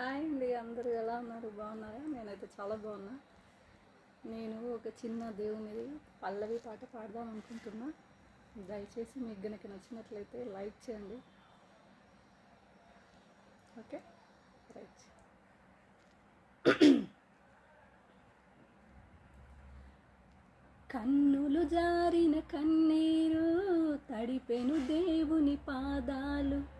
Hi అండి అందరూ ఎలా ఉన్నారు? బాగున్నారా? నేనైతే చాలా బాగున్నా. నేను ఒక చిన్న దేవునిది పల్లవి పాట పాడదాం అనుకుంటున్నా. దయచేసి మీకు గనక నచ్చినట్లయితే లైక్ చేయండి. ఓకే? రైట్. కన్నులు జారిన కన్నీరు తడిపెను దేవుని పాదాలు.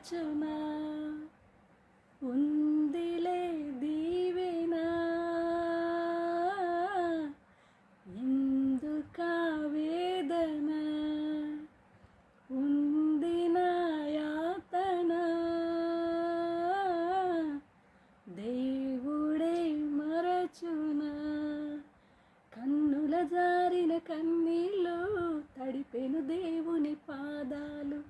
మరచునా ఉందిలే దీవెనా? ఎందుక వేదన? ఉంది నా యాతన? దేవుడే మరచునా? కన్నుల జారిన కన్నీళ్ళు తడిపెను దేవుని పాదాలు.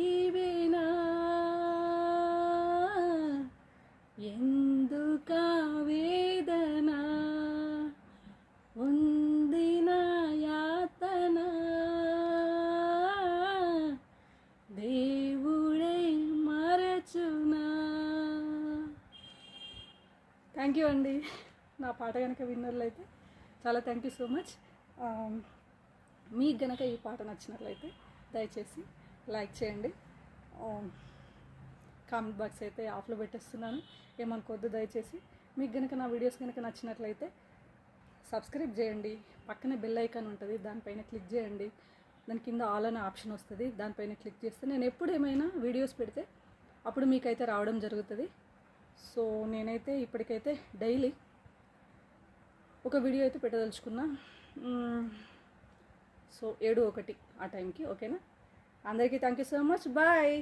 థ్యాంక్ యూ అండి. నా పాట కనుక విన్నర్లు అయితే చాలా థ్యాంక్ యూ సో మచ్ మీకు గనక ఈ పాట నచ్చినట్లయితే దయచేసి లైక్ చేయండి. Um, కామెంట్ బాక్స్ అయితే ఆఫ్లో పెట్టేస్తున్నాను. ఏమనుకోవద్దు దయచేసి. మీకు గనక నా వీడియోస్ కనుక నచ్చినట్లయితే సబ్స్క్రైబ్ చేయండి. పక్కనే బెల్ ఐకాన్ ఉంటుంది దానిపైన క్లిక్ చేయండి. దాని కింద ఆల్ అనే ఆప్షన్ వస్తుంది దానిపైన క్లిక్ చేస్తే నేను ఎప్పుడు ఏమైనా వీడియోస్ పెడితే అప్పుడు మీకైతే రావడం జరుగుతుంది. సో నేనైతే ఇప్పటికైతే డైలీ ఒక వీడియో అయితే పెట్టదలుచుకున్నా. సో ఏడు ఒకటి ఆ టైంకి ఓకేనా? అందరికీ thank you so much bye